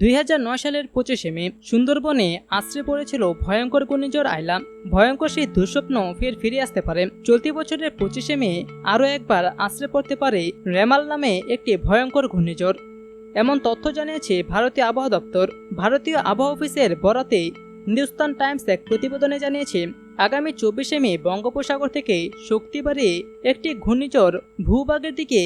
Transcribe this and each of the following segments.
দুই হাজার নয় সালের পঁচিশে মে, সুন্দরবনে আশ্রে পড়েছিল ভয়ঙ্কর ঘূর্ণিঝড় আইলা। ভয়ঙ্কর সেই দুঃস্বপ্ন ফের ফিরে আসতে পারে। চলতি বছরের পঁচিশে মে আরও একবার আশ্রে পড়তে পারে রেমাল নামে একটি ভয়ঙ্কর ঘূর্ণিঝড়। এমন তথ্য জানিয়েছে ভারতীয় আবহাওয়া দপ্তর। ভারতীয় আবহাওয়া অফিসের বরাতে হিন্দুস্তান টাইমস এক প্রতিবেদনে জানিয়েছে, আগামী চব্বিশে মে বঙ্গোপসাগর থেকে শক্তি বাড়িয়ে একটি ঘূর্ণিঝড় ভূভাগের দিকে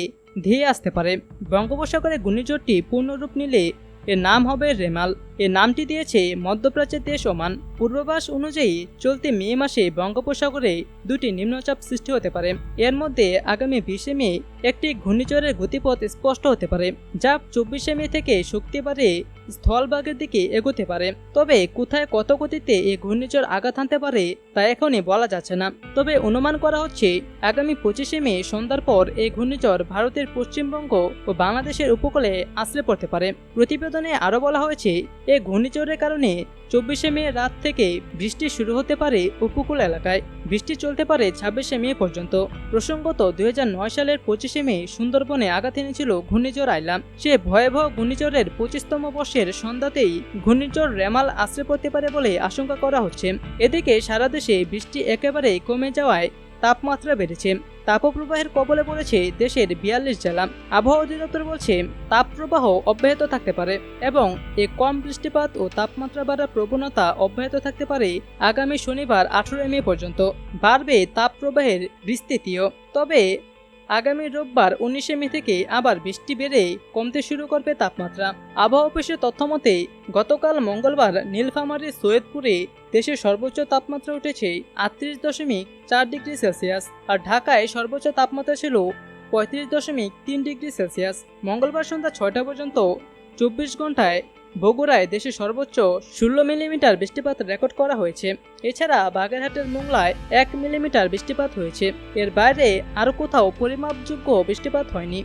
ধেয়ে আসতে পারে। বঙ্গোপসাগরে ঘূর্ণিঝড়টি পূর্ণরূপ নিলে এর নাম হবে রেমাল। এ নামটি দিয়েছে মধ্যপ্রাচ্যের দেশ ওমান। পূর্বাভাস অনুযায়ী চলতি মে মাসে বঙ্গোপসাগরে দুটি নিম্নচাপ সৃষ্টি হতে পারে। এর মধ্যে আগামী বিশে মে একটি ঘূর্ণিঝড়ের গতিপথ স্পষ্ট হতে পারে, যা চব্বিশে মে থেকে শক্তি বাড়ে স্থলভাগের দিকে এগোতে পারে। তবে কোথায় কত গতিতে এই ঘূর্ণিঝড় আঘাত আনতে পারে তা এখনই বলা যাচ্ছে না। তবে অনুমান করা হচ্ছে, আগামী পঁচিশে মে সন্ধ্যার পর এই ঘূর্ণিঝড় ভারতের পশ্চিমবঙ্গ ও বাংলাদেশের উপকূলে আশ্রে পড়তে পারে। প্রতিবেদনে আরও বলা হয়েছে এই ঘূর্ণিঝড়ের কারণে চব্বিশে মে রাত থেকে বৃষ্টি শুরু হতে পারে উপকূল এলাকায়। বৃষ্টি চলতে পারে ছাব্বিশে মে পর্যন্ত। প্রসঙ্গত দুই হাজার নয় সালের পঁচিশে মে সুন্দরবনে আঘাত এনেছিল ঘূর্ণিঝড় আইলাম। সে ভয়াবহ ঘূর্ণিঝড়ের পঁচিশতম বর্ষের সন্ধ্যাতেই ঘূর্ণিঝড় রেমাল আশ্রয় পড়তে পারে বলে আশঙ্কা করা হচ্ছে। এদিকে সারা দেশে বৃষ্টি একেবারেই কমে যাওয়ায় তাপমাত্রা বেড়েছে। তাপপ্রবাহের কবলে পড়েছে দেশের বিয়াল্লিশ জেলা। আবহাওয়া অধিদপ্তর বলছে, তাপপ্রবাহ অব্যাহত থাকতে পারে এবং এ কম বৃষ্টিপাত ও তাপমাত্রা বাড়ার প্রবণতা অব্যাহত থাকতে পারে আগামী শনিবার আঠেরোই মে পর্যন্ত। বাড়বে তাপপ্রবাহের বিস্তৃতিও। তবে আগামী রোববার উনিশে মে থেকে আবার বৃষ্টি বেড়ে কমতে শুরু করবে তাপমাত্রা। আবহাওয়া অফিসের তথ্য মতে, গতকাল মঙ্গলবার নীলফামারীর সৈয়দপুরে দেশের সর্বোচ্চ তাপমাত্রা উঠেছে আটত্রিশ দশমিক চার ডিগ্রি সেলসিয়াস আর ঢাকায় সর্বোচ্চ তাপমাত্রা ছিল পঁয়ত্রিশ দশমিক তিন ডিগ্রি সেলসিয়াস। মঙ্গলবার সন্ধ্যা ছয়টা পর্যন্ত চব্বিশ ঘন্টায় বগুড়ায় দেশে সর্বোচ্চ ষোলো মিলিমিটার বৃষ্টিপাত রেকর্ড করা হয়েছে। এছাড়া বাগেরহাটের মোংলায় এক মিলিমিটার বৃষ্টিপাত হয়েছে। এর বাইরে আর কোথাও পরিমাপযোগ্য বৃষ্টিপাত হয়নি।